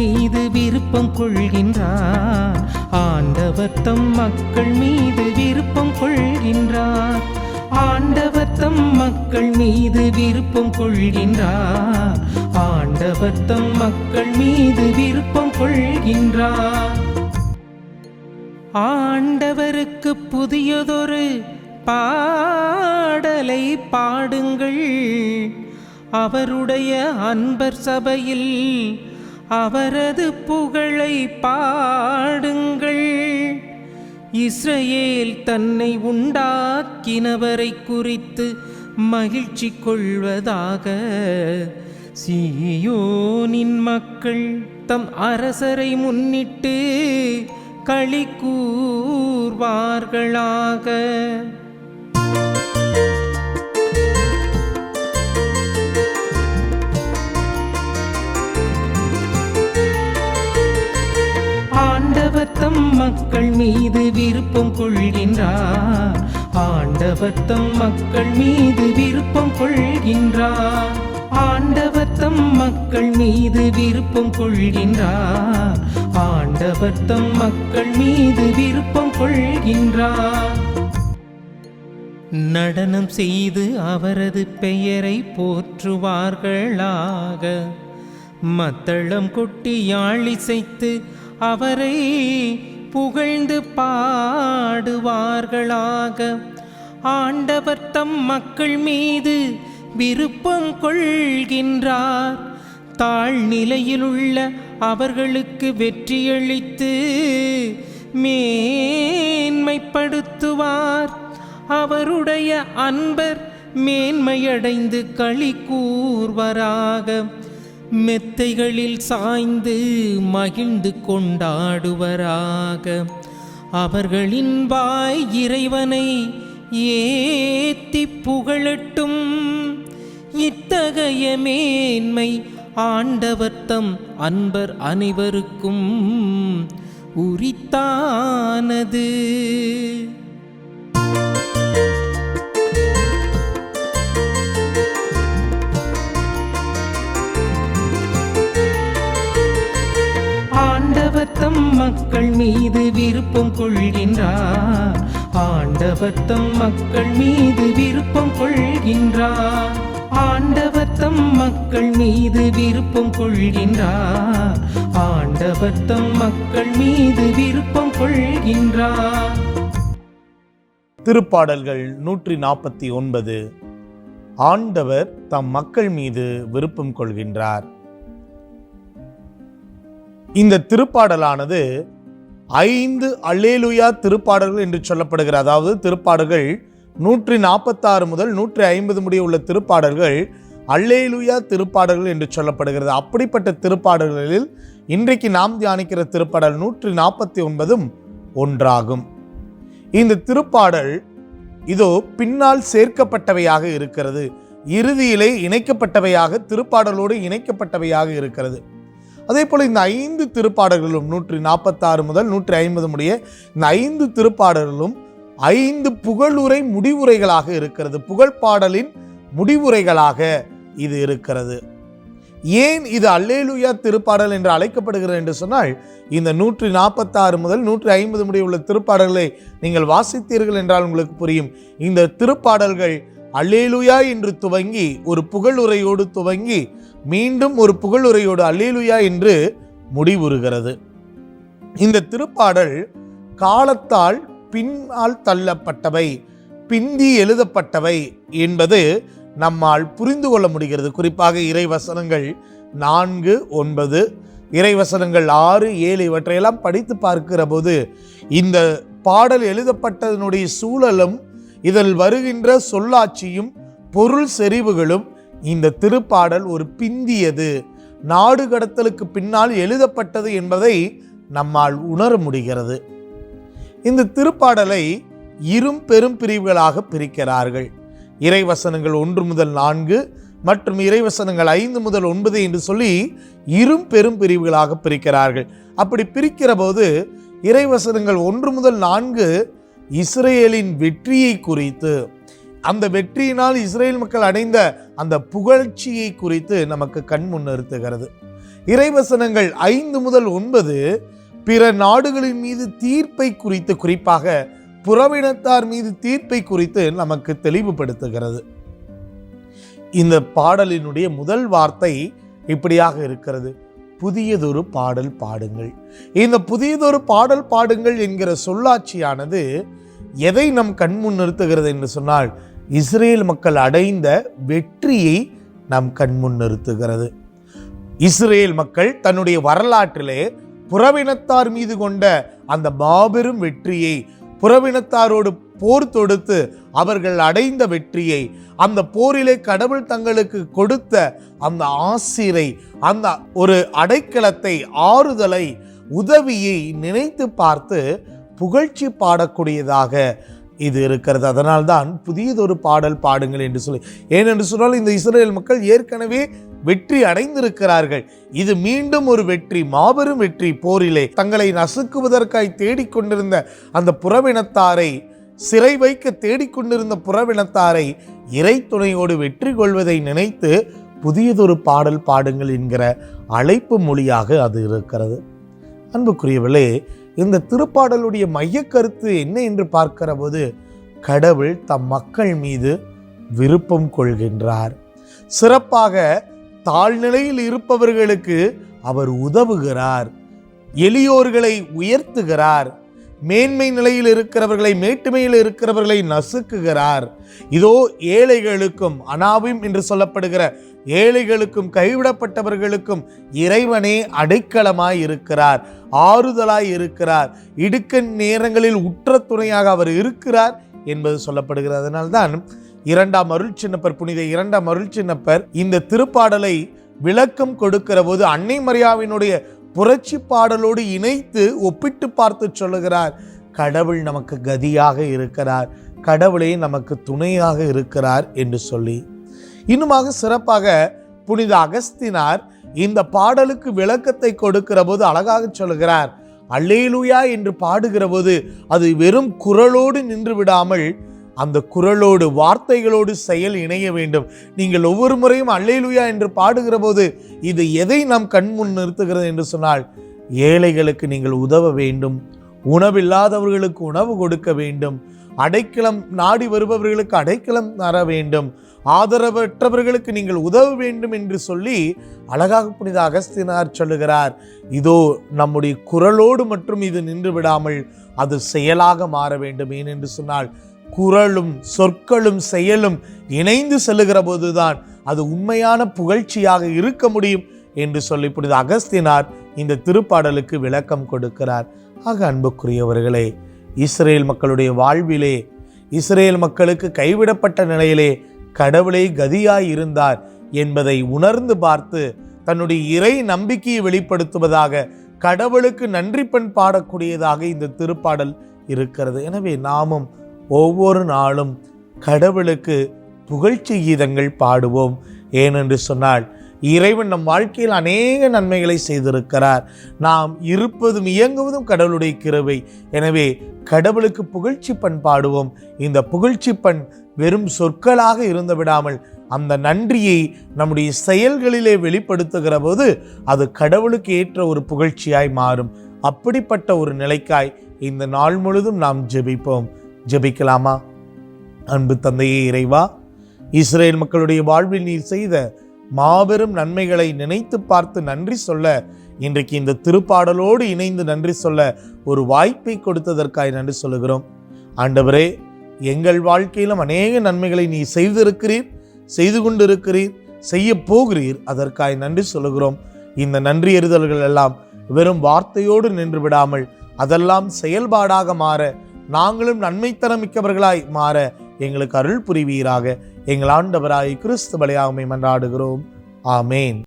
மீது விருப்பம் கொள்கின்றார். ஆண்டவர் தம் மக்கள் மீது விருப்பம் கொள்கின்றார். ஆண்டவர் தம் மக்கள் மீது விருப்பம் கொள்கின்றார். ஆண்டவர் தம் மக்கள் மீது விருப்பம் கொள்கின்றார். ஆண்டவருக்கு புதியதொரு பாடலை பாடுங்கள். அவருடைய அன்பர் சபையில் அவரது புகழை பாடுங்கள். இஸ்ரேல் தன்னை உண்டாக்கினவரை குறித்து மகிழ்ச்சி கொள்வதாக. சீயோனின் மக்கள் தம் அரசரை முன்னிட்டு களி கூர்வார்களாக. மக்கள் மீது விருப்பம் கொள்கின்றார். ஆண்டவர் தம் மக்கள் மீது விருப்பம் கொள்கின்றார். ஆண்டவர் தம் மக்கள் மீது விருப்பம் கொள்கின்றார். ஆண்டவர் தம் மக்கள் மீது விருப்பம் கொள்கின்றார். நடனம் செய்து அவரது பெயரை போற்றுவார்களாக. மத்தளம் கொட்டி யாழிசைத்து அவரை புகழ்ந்து பாடுவார்களாக. ஆண்டவர் தம் மக்கள் மீது விருப்பம் கொள்கின்றார். தாழ்நிலையிலுள்ள அவர்களுக்கு வெற்றியளித்து மேன்மைப்படுத்துவார். அவருடைய அன்பர் மேன்மையடைந்து களி கூர்வராக. மெத்தைகளில் சாய்ந்து மகிழ்ந்து கொண்டாடுவராக. அவர்களின் வாய் இறைவனை ஏத்தி புகழட்டும். இத்தகைய மேன்மை ஆண்டவர்த்தம் அன்பர் அனைவருக்கும் உரித்தானது. மக்கள் மீது விருப்பம் கொள்கின்றார். ஆண்டவர் தம் மக்கள் மீது விருப்பம் கொள்கின்றார். ஆண்டவர் தம் மக்கள் மீது விருப்பம் கொள்கின்றார். ஆண்டவர் தம் மக்கள் மீது விருப்பம் கொள்கின்றார். திருப்பாடல்கள் நூற்றி நாற்பத்தி ஒன்பது. ஆண்டவர் தம் மக்கள் மீது விருப்பம் கொள்கின்றார். இந்த திருப்பாடலானது ஐந்து அல்லேலுயா திருப்பாடல்கள் என்று சொல்லப்படுகிற அதாவது திருப்பாடல்கள் நூற்றி நாற்பத்தாறு முதல் நூற்றி ஐம்பது முடிய உள்ள திருப்பாடல்கள் அல்லேலுயா திருப்பாடல்கள் என்று சொல்லப்படுகிறது. அப்படிப்பட்ட திருப்பாடல்களில் இன்றைக்கு நாம் தியானிக்கிற திருப்பாடல் நூற்றி நாற்பத்தி ஒன்பதும் ஒன்றாகும். இந்த திருப்பாடல் இதோ பின்னால் சேர்க்கப்பட்டவையாக இருக்கிறது. இறுதியிலே இணைக்கப்பட்டவையாக திருப்பாடலோடு இணைக்கப்பட்டவையாக இருக்கிறது. அதே போல் இந்த ஐந்து திருப்பாடல்களும் நூற்றி நாற்பத்தாறு முதல் நூற்றி ஐம்பது முடிய இந்த ஐந்து திருப்பாடல்களும் ஐந்து புகழுரை முடிவுரைகளாக இருக்கிறது. புகழ் பாடலின் முடிவுரைகளாக இது இருக்கிறது. ஏன் இது அல்லேலுயா திருப்பாடல் என்று அழைக்கப்படுகிறது என்று சொன்னால் இந்த நூற்றி நாற்பத்தாறு முதல் நூற்றி ஐம்பது முடிய உள்ள திருப்பாடல்களை நீங்கள் வாசித்தீர்கள் என்றால் உங்களுக்கு புரியும். இந்த திருப்பாடல்கள் அல்லேலுயா என்று துவங்கி ஒரு புகழுரையோடு துவங்கி மீண்டும் ஒரு புகழுரையோடு அல்லேலுயா என்று முடிவுறுகிறது. இந்த திருப்பாடல் காலத்தால் பின்னால் தள்ளப்பட்டவை பிந்தி எழுதப்பட்டவை என்பது நம்மால் புரிந்து கொள்ள முடிகிறது. குறிப்பாக இறைவசனங்கள் நான்கு ஒன்பது இறைவசனங்கள் ஆறு ஏழு இவற்றையெல்லாம் படித்து பார்க்கிற போது இந்த பாடல் எழுதப்பட்டதனுடைய சூழலும் இதில் வருகின்ற சொல்லாட்சியும் பொருள் செறிவுகளும் இந்த திருப்பாடல் ஒரு பிந்தியது. நாடு கடத்தலுக்கு பின்னால் எழுதப்பட்டது என்பதை நம்மால் உணர முடிகிறது. இந்த திருப்பாடலை இரும் பெரும் பிரிவுகளாக பிரிக்கிறார்கள். இறைவசனங்கள் ஒன்று முதல் நான்கு மற்றும் இறைவசனங்கள் ஐந்து முதல் ஒன்பது என்று சொல்லி இரும் பெரும் பிரிவுகளாக பிரிக்கிறார்கள். அப்படி பிரிக்கிற போது இறைவசனங்கள் ஒன்று முதல் நான்கு இஸ்ரேலின் வெற்றியை குறித்து. அந்த வெற்றியினால் இஸ்ரேல் மக்கள் அடைந்த அந்த புகழ்ச்சியை குறித்து நமக்கு கண் முன்னிறுத்துகிறது. இறைவசனங்கள் ஐந்து முதல் ஒன்பது பிற நாடுகளின் மீது தீர்ப்பை குறித்து குறிப்பாக புறவினத்தார் மீது தீர்ப்பை குறித்து நமக்கு தெளிவுபடுத்துகிறது. இந்த பாடலினுடைய முதல் வார்த்தை இப்படியாக இருக்கிறது. புதியதொரு பாடல் பாடுங்கள். இந்த புதியதொரு பாடல் பாடுங்கள் என்கிற சொல்லாட்சியானது எதை நம் கண்முன் நிறுத்துகிறது என்று சொன்னால் இஸ்ரேல் மக்கள் அடைந்த வெற்றியை நம் கண்முன் நிறுத்துகிறது. இஸ்ரேல் மக்கள் தன்னுடைய வரலாற்றிலே புறவினத்தார் மீது கொண்ட அந்த மாபெரும் வெற்றியை புறவினத்தாரோடு போர் தொடுத்து அவர்கள் அடைந்த வெற்றியை அந்த போரிலே கடவுள் தங்களுக்கு கொடுத்த அந்த ஆசிரை அந்த ஒரு அடைக்கலத்தை ஆறுதலை உதவியை நினைத்து பார்த்து புகழ்ச்சி பாடக்கூடியதாக இது இருக்கிறது. அதனால்தான் புதியதொரு பாடல் பாடுங்கள் என்று சொல்லி. ஏனென்று சொன்னால் இந்த இஸ்ரேல் மக்கள் ஏற்கனவே வெற்றி அடைந்திருக்கிறார்கள். இது மீண்டும் ஒரு வெற்றி மாபெரும் வெற்றி போரிலே தங்களை நசுக்குவதற்காய் தேடிக்கொண்டிருந்த அந்த புறவினத்தாரை சிறை வைக்க தேடிக்கொண்டிருந்த புறவினத்தாரை இறை துணையோடு வெற்றி கொள்வதை நினைத்து புதியதொரு பாடல் பாடுங்கள் என்கிற அழைப்பு மொழியாக அது இருக்கிறது. அன்புக்குரியவர்களே இந்த திருப்பாடலுடைய மையக்கருத்து என்ன என்று பார்க்கிற போது கடவுள் தம் மக்கள் மீது விருப்பம் கொள்கின்றார். சிறப்பாக தாழ்நிலையில் இருப்பவர்களுக்கு அவர் உதவுகிறார். எளியோர்களை உயர்த்துகிறார். மேன்மை நிலையில் இருக்கிறவர்களை மேட்டுமையில் இருக்கிறவர்களை நசுக்குகிறார். இதோ ஏழைகளுக்கும் அனாவிம் என்று சொல்லப்படுகிற ஏழைகளுக்கும் கைவிடப்பட்டவர்களுக்கும் இறைவனே அடைக்கலமாய் இருக்கிறார் ஆறுதலாய் இருக்கிறார். இடுக்கண் நேரங்களில் உற்ற துணையாக அவர் இருக்கிறார் என்பது சொல்லப்படுகிறது. அதனால்தான் இரண்டாம் அருள் சின்னப்பர் புனித இரண்டாம் அருள் சின்னப்பர் இந்த திருப்பாடலை விளக்கம் கொடுக்கிற போது அன்னை மரியாவினுடைய புரட்சி பாடலோடு இணைத்து ஒப்பிட்டு பார்த்து சொல்லுகிறார். கடவுள் நமக்கு கதியாக இருக்கிறார். கடவுளே நமக்கு துணையாக இருக்கிறார் என்று சொல்லி. இன்னுமாக சிறப்பாக புனித அகஸ்தினார் இந்த பாடலுக்கு விளக்கத்தை கொடுக்கிற போது அழகாக சொல்லுகிறார். அல்லேலுயா என்று பாடுகிற போது அது வெறும் குரலோடு நின்று விடாமல் அந்த குரலோடு வார்த்தைகளோடு செயல் இணைய வேண்டும். நீங்கள் ஒவ்வொரு முறையும் அல்லேலுயா என்று பாடுகிற போது இது எதை நாம் கண்முன் நிறுத்துகிறது என்று சொன்னால் ஏழைகளுக்கு நீங்கள் உதவ வேண்டும். உணவில்லாதவர்களுக்கு உணவு கொடுக்க வேண்டும். அடைக்கலம் நாடி வருபவர்களுக்கு அடைக்கலம் தர வேண்டும். ஆதரவற்றவர்களுக்கு நீங்கள் உதவ வேண்டும் என்று சொல்லி அழகாக புனித அகஸ்தினார் சொல்லுகிறார். இதோ நம்முடைய குரலோடு மட்டும் இது நின்று விடாமல் அது செயலாக மாற வேண்டும். ஏனென்று சொன்னால் குரலும் சொற்களும் செயலும் இணைந்து செல்லுகிற போதுதான் அது உண்மையான புகழ்ச்சியாக இருக்க முடியும் என்று சொல்லி புனித அகஸ்தினார் இந்த திருப்பாடலுக்கு விளக்கம் கொடுக்கிறார். ஆக அன்புக்குரியவர்களே இஸ்ரேல் மக்களுடைய வாழ்விலே இஸ்ரேல் மக்களுக்கு கைவிடப்பட்ட நிலையிலே கடவுளே கதியாய் இருந்தார் என்பதை உணர்ந்து பார்த்து தன்னுடைய இறை நம்பிக்கையை வெளிப்படுத்துவதாக கடவுளுக்கு நன்றி பண் பாடக்கூடியதாக இந்த திருப்பாடல் இருக்கிறது. எனவே நாமும் ஒவ்வொரு நாளும் கடவுளுக்கு புகழ்ச்சி கீதங்கள் பாடுவோம். ஏனென்று சொன்னால் இறைவன் நம் வாழ்க்கையில் அநேக நன்மைகளை செய்திருக்கிறார். நாம் இருப்பதும் இயங்குவதும் கடவுளுடைய கிருவை எனவே கடவுளுக்கு புகழ்ச்சி பண் பாடுவோம். இந்த புகழ்ச்சி பண் வெறும் சொற்களாக இருந்து விடாமல் அந்த நன்றியை நம்முடைய செயல்களிலே வெளிப்படுத்துகிற போது அது கடவுளுக்கு ஏற்ற ஒரு புகழ்ச்சியாய் மாறும். அப்படிப்பட்ட ஒரு நிலைக்காய் இந்த நாள் முழுதும் நாம் ஜெபிப்போம். ஜெபிக்கலாமா? அன்பு தந்தையே இறைவா இஸ்ரேல் மக்களுடைய வாழ்வில் நீர் செய்த மாபெரும் நன்மைகளை நினைத்து பார்த்து நன்றி சொல்ல இன்றைக்கு இந்த திருப்பாடலோடு இணைந்து நன்றி சொல்ல ஒரு வாய்ப்பை கொடுத்ததற்காய் நன்றி சொல்லுகிறோம். ஆண்டவரே எங்கள் வாழ்க்கையிலும் அநேக நன்மைகளை நீ செய்திருக்கிறீர் செய்து கொண்டிருக்கிறீர் செய்ய போகிறீர் அதற்காய் நன்றி சொல்லுகிறோம். இந்த நன்றி எறிதல்கள் எல்லாம் வெறும் வார்த்தையோடு நின்று விடாமல் அதெல்லாம் செயல்பாடாக மாற நாங்களும் நன்மைத்தனம் மிக்கவர்களாய் மாற எங்களுக்கு அருள் புரிவீராக. எங்கள் ஆண்டவராய் கிறிஸ்து பலியாமை மன்றாடுகிறோம் ஆமேன்.